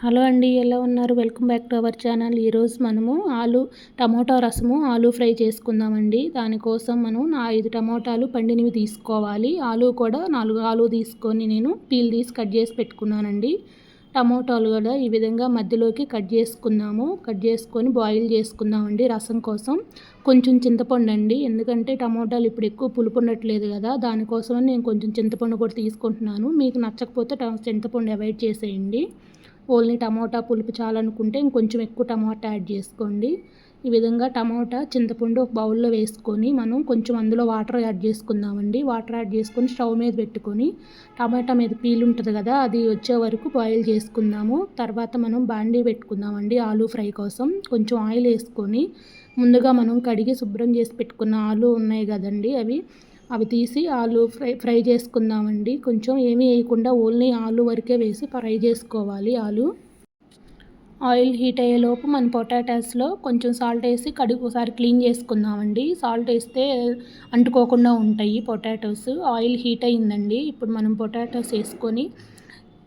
Hello అండి ఎలా ఉన్నారు? Welcome back to our channel. ఈరోజు మనము ఆలు టమోటా రసము ఆలు ఫ్రై చేసుకుందామండి. దానికోసం మనం నా ఐదు టమోటాలు పండినవి తీసుకోవాలి. ఆలు కూడా నాలుగు ఆలు తీసుకొని నేను పీల్ తీసి కట్ చేసి పెట్టుకున్నానండి. టమోటాలు కూడా ఈ విధంగా మధ్యలోకి కట్ చేసుకుందాము కట్ చేసుకొని బాయిల్ చేసుకుందామండి రసం కోసం. కొంచెం చింతపండు అండి. ఎందుకంటే టమోటాలు ఇప్పుడు ఎక్కువ పులుపు ఉండట్లేదు కదా దానికోసం నేను కొంచెం చింతపండు కూడా తీసుకుంటున్నాను. మీకు నచ్చకపోతే చింతపండు అవాయిడ్ చేసేయండి. ఓన్లీ టమాటా పులుపు చాలనుకుంటే ఇంకొంచెం ఎక్కువ టమాటా యాడ్ చేసుకోండి. ఈ విధంగా టమాటా చింతపండు ఒక బౌల్లో వేసుకొని మనం కొంచెం అందులో వాటర్ యాడ్ చేసుకుందామండి. వాటర్ యాడ్ చేసుకొని స్టవ్ మీద పెట్టుకొని టమాటా మీద పీల్ ఉంటుంది కదా అది వచ్చే వరకు బాయిల్ చేసుకుందాము. తర్వాత మనం బాండీ పెట్టుకుందామండి ఆలూ ఫ్రై కోసం. కొంచెం ఆయిల్ వేసుకొని ముందుగా మనం కడిగి శుభ్రం చేసి పెట్టుకున్న ఆలు ఉన్నాయి కదండి అవి. అవి తీసి ఆలు ఫ్రై ఫ్రై చేసుకుందామండి. కొంచెం ఏమీ వేయకుండా ఓన్లీ ఆలు వరకే వేసి ఫ్రై చేసుకోవాలి ఆలు. ఆయిల్ హీట్ అయ్యేలోపు మన పొటాటాస్లో కొంచెం సాల్ట్ వేసి కడుగు ఒకసారి క్లీన్ చేసుకుందామండి. సాల్ట్ వేస్తే అంటుకోకుండా ఉంటాయి పొటాటోస్. ఆయిల్ హీట్ అయిందండి. ఇప్పుడు మనం పొటాటోస్ వేసుకొని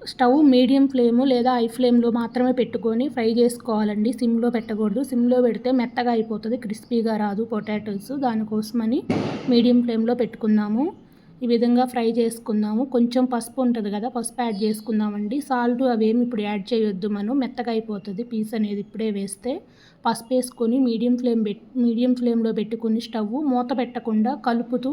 స్టవ్ మీడియం ఫ్లేమ్ లేదా హై ఫ్లేమ్లో మాత్రమే పెట్టుకొని ఫ్రై చేసుకోవాలండి. సిమ్లో పెట్టకూడదు. సిమ్లో పెడితే మెత్తగా అయిపోతుంది క్రిస్పీగా రాదు పొటాటోస్. దానికోసమని మీడియం ఫ్లేమ్లో పెట్టుకుందాము. ఈ విధంగా ఫ్రై చేసుకుందాము. కొంచెం పసుపు ఉంటుంది కదా పసుపు యాడ్ చేసుకుందామండి. సాల్ట్ అవేమి ఇప్పుడు యాడ్ చేయొద్దు మనం. మెత్తగా అయిపోతుంది పీస్ అనేది ఇప్పుడే వేస్తే. పసుపు వేసుకొని మీడియం ఫ్లేమ్ పెట్ మీడియం ఫ్లేమ్లో పెట్టుకుని స్టవ్ మూత పెట్టకుండా కలుపుతూ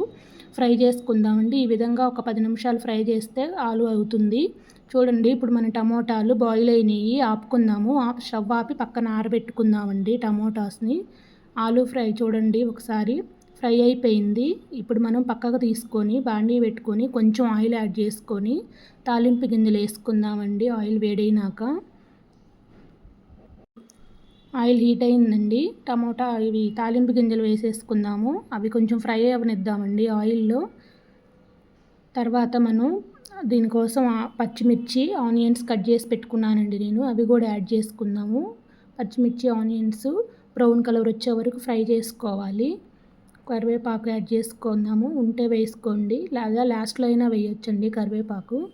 ఫ్రై చేసుకుందామండి. ఈ విధంగా ఒక పది నిమిషాలు ఫ్రై చేస్తే ఆలు అవుతుంది. చూడండి ఇప్పుడు మన టమోటాలు బాయిల్ అయినాయి ఆపుకుందాము. స్టవ్ ఆపి పక్కన ఆరబెట్టుకుందామండి టమోటాస్ని. ఆలు ఫ్రై చూడండి ఒకసారి. ఫ్రై అయిపోయింది. ఇప్పుడు మనం పక్కకు తీసుకొని బాండీ పెట్టుకొని కొంచెం ఆయిల్ యాడ్ చేసుకొని తాలింపు గింజలు వేసుకుందామండి. ఆయిల్ వేడైనాక. ఆయిల్ హీట్ అయిందండి. టమోటా ఇవి తాలింపు గింజలు వేసేసుకుందాము. అవి కొంచెం ఫ్రై అవనిద్దామండి ఆయిల్లో. తర్వాత మనం దీనికోసం పచ్చిమిర్చి ఆనియన్స్ కట్ చేసి పెట్టుకున్నానండి నేను. అవి కూడా యాడ్ చేసుకుందాము. పచ్చిమిర్చి ఆనియన్స్ బ్రౌన్ కలర్ వచ్చే వరకు ఫ్రై చేసుకోవాలి. కరివేపాకు యాడ్ చేసుకుందాము. ఉంటే వేసుకోండి. లేదా లాస్ట్లో అయినా వేయొచ్చండి కరివేపాకు.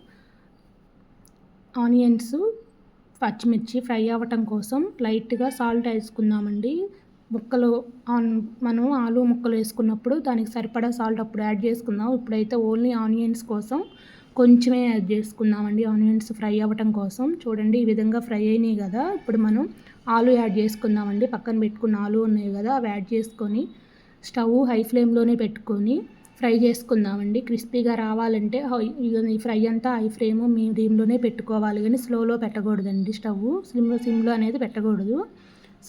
ఆనియన్స్ పచ్చిమిర్చి ఫ్రై అవ్వటం కోసం లైట్గా సాల్ట్ వేసుకుందామండి. ముక్కలు ఆన్ మనం ఆలు ముక్కలు వేసుకున్నప్పుడు దానికి సరిపడా సాల్ట్ అప్పుడు యాడ్ చేసుకుందాం. ఇప్పుడైతే ఓన్లీ ఆనియన్స్ కోసం కొంచెమే యాడ్ చేసుకుందామండి. ఆనియన్స్ ఫ్రై అవ్వటం కోసం. చూడండి ఈ విధంగా ఫ్రై అయినాయి కదా. ఇప్పుడు మనం ఆలు యాడ్ చేసుకుందామండి. పక్కన పెట్టుకున్న ఆలు ఉన్నాయి కదా అవి యాడ్ చేసుకొని స్టవ్ హై ఫ్లేమ్లోనే పెట్టుకొని ఫ్రై చేసుకుందామండి. క్రిస్పీగా రావాలంటే ఈ ఫ్రై అంతా హై ఫ్లేమ్ మీడియంలోనే పెట్టుకోవాలి. కానీ స్లోలో పెట్టకూడదండి స్టవ్ సిమ్లో సిమ్లో అనేది పెట్టకూడదు.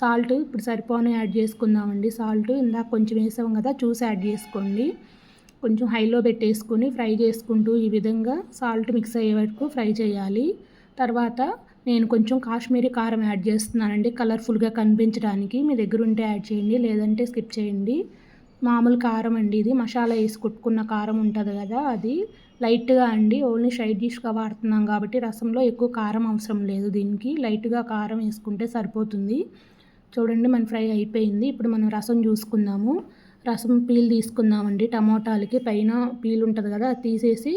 సాల్ట్ ఇప్పుడు సరిపోను యాడ్ చేసుకుందామండి. సాల్ట్ ఇందాక కొంచెం వేసాం కదా చూసి యాడ్ చేసుకోండి. కొంచెం హైలో పెట్టేసుకొని ఫ్రై చేసుకుంటూ ఈ విధంగా సాల్ట్ మిక్స్ అయ్యే వరకు ఫ్రై చేయాలి. తర్వాత నేను కొంచెం కాశ్మీరీ కారం యాడ్ చేస్తున్నానండి. కలర్ఫుల్గా కనిపించడానికి. మీ దగ్గర ఉంటే యాడ్ చేయండి లేదంటే స్కిప్ చేయండి. మామూలు కారం అండి ఇది. మసాలా వేసి కొట్టుకున్న కారం ఉంటుంది కదా అది. లైట్గా అండి. ఓన్లీ సైడ్ డిష్గా వాడుతున్నాం కాబట్టి రసంలో ఎక్కువ కారం అవసరం లేదు దీనికి. లైట్గా కారం వేసుకుంటే సరిపోతుంది. చూడండి మన ఫ్రై అయిపోయింది. ఇప్పుడు మనం రసం చూసుకుందాము. రసం పీల్ తీసుకుందామండి. టమోటాలకి పైన పీల్ ఉంటుంది కదా అది తీసేసి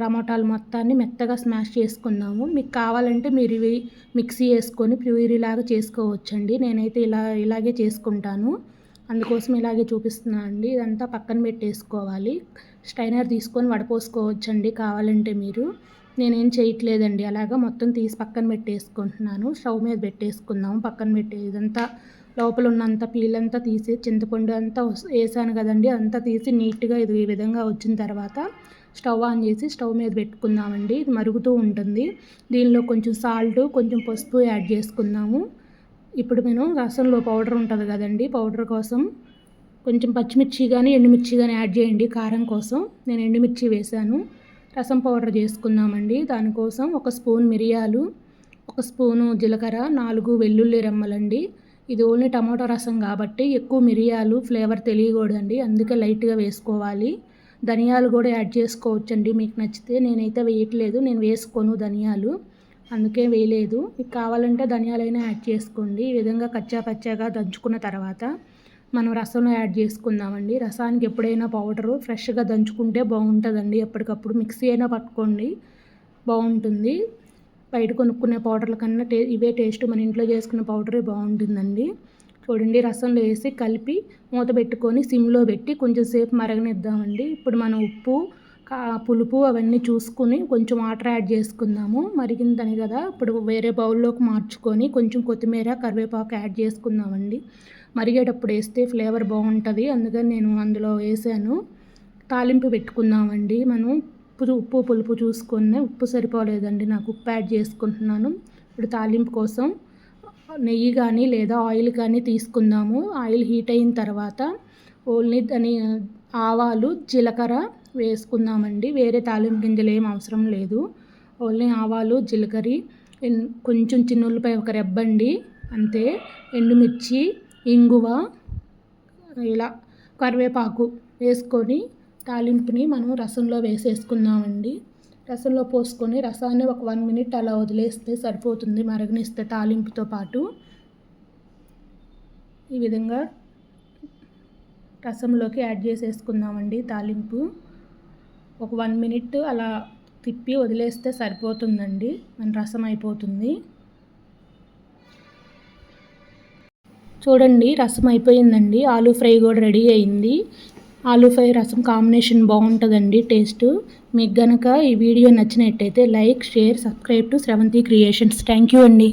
టమోటాలు మొత్తాన్ని మెత్తగా స్మాష్ చేసుకుందాము. మీకు కావాలంటే మీరు ఇవి మిక్సీ వేసుకొని ప్యూరీలాగా చేసుకోవచ్చండి. నేనైతే ఇలా ఇలాగే చేసుకుంటాను. అందుకోసం ఇలాగే చూపిస్తున్నాను అండి. ఇదంతా పక్కన పెట్టేసుకోవాలి. స్టైనర్ తీసుకొని వడపోసుకోవచ్చండి కావాలంటే మీరు. నేనేం చేయట్లేదండి. అలాగా మొత్తం తీసి పక్కన పెట్టేసుకుంటున్నాను. స్టవ్ మీద పెట్టేసుకుందాము. పక్కన పెట్టే ఇదంతా లోపల ఉన్నంత పీలంతా తీసి చింతపండు అంతా వేసాను కదండి. అంతా తీసి నీట్గా ఇది ఈ విధంగా వచ్చిన తర్వాత స్టవ్ ఆన్ చేసి స్టవ్ మీద పెట్టుకుందామండి. ఇది మరుగుతూ ఉంటుంది. దీనిలో కొంచెం సాల్ట్ కొంచెం పసుపు యాడ్ చేసుకుందాము. ఇప్పుడు నేను రసంలో పౌడర్ ఉంటుంది కదండి. పౌడర్ కోసం కొంచెం పచ్చిమిర్చి కానీ ఎండుమిర్చి కానీ యాడ్ చేయండి కారం కోసం. నేను ఎండుమిర్చి వేసాను. రసం పౌడర్ చేసుకుందామండి. దానికోసం ఒక స్పూన్ మిరియాలు ఒక స్పూను జీలకర్ర నాలుగు వెల్లుల్లి రెమ్మలండి. ఇది ఓన్లీ టమాటో రసం కాబట్టి ఎక్కువ మిరియాలు ఫ్లేవర్ తెలియకూడదండి. అందుకే లైట్గా వేసుకోవాలి. ధనియాలు కూడా యాడ్ చేసుకోవచ్చండి. మీకు నచ్చితే నేనైతే వేయట్లేదు. నేను వేసుకోను ధనియాలు. అందుకే వేయలేదు. మీకు కావాలంటే ధనియాలైనా యాడ్ చేసుకోండి. ఈ విధంగా కచ్చా పచ్చాగా దంచుకున్న తర్వాత మనం రసంలో యాడ్ చేసుకుందామండి. రసానికి ఎప్పుడైనా పౌడరు ఫ్రెష్గా దంచుకుంటే బాగుంటుందండి. ఎప్పటికప్పుడు మిక్సీ అయినా పట్టుకోండి. బాగుంటుంది. బయట కొనుక్కునే పౌడర్ల కన్నా టే ఇవే టేస్ట్ మన ఇంట్లో చేసుకున్న పౌడరే బాగుంటుందండి. చూడండి రసంలో వేసి కలిపి మూత పెట్టుకొని సిమ్లో పెట్టి కొంచెం సేపు మరగనిద్దామండి. ఇప్పుడు మనం ఉప్పు పులుపు అవన్నీ చూసుకుని కొంచెం వాటర్ యాడ్ చేసుకుందాము. మరిగిందని కదా ఇప్పుడు వేరే బౌల్లోకి మార్చుకొని కొంచెం కొత్తిమీర కరివేపాకు యాడ్ చేసుకుందామండి. మరిగేటప్పుడు వేస్తే ఫ్లేవర్ బాగుంటుంది. అందుకని నేను అందులో వేసాను. తాలింపు పెట్టుకుందామండి మనం. ఉప్పు ఉప్పు పులుపు చూసుకొని ఉప్పు సరిపోలేదండి. నాకు ఉప్పు యాడ్ చేసుకుంటున్నాను. ఇప్పుడు తాలింపు కోసం నెయ్యి కానీ లేదా ఆయిల్ కానీ తీసుకుందాము. ఆయిల్ హీట్ అయిన తర్వాత ఓన్లీ దాని ఆవాలు జీలకర్ర వేసుకుందామండి. వేరే తాలింపు గింజలు ఏం అవసరం లేదు. ఓన్లీ ఆవాలు జీలకర్ర కొంచెం చిన్న ఉల్లిపాయ ఒక రెబ్బండి అంతే. ఎండుమిర్చి ఇంగువ ఇలా కరివేపాకు వేసుకొని తాలింపుని మనం రసంలో వేసేసుకుందామండి. రసంలో పోసుకొని రసాన్ని ఒక వన్ మినిట్ అలా వదిలేస్తే సరిపోతుంది మరగనిస్తే తాలింపుతో పాటు. ఈ విధంగా రసంలోకి యాడ్ చేసేసుకుందామండి తాలింపు. ఒక వన్ మినిట్ అలా తిప్పి వదిలేస్తే సరిపోతుందండి. మన రసం అయిపోతుంది. చూడండి రసం అయిపోయిందండి. ఆలూ ఫ్రై కూడా రెడీ అయింది. ఆలూ ఫ్రై రసం కాంబినేషన్ బాగుంటుందండి టేస్ట్. మీకు గనక ఈ వీడియో నచ్చినట్టయితే like share subscribe to Sravanthi creations. Thank you అండి.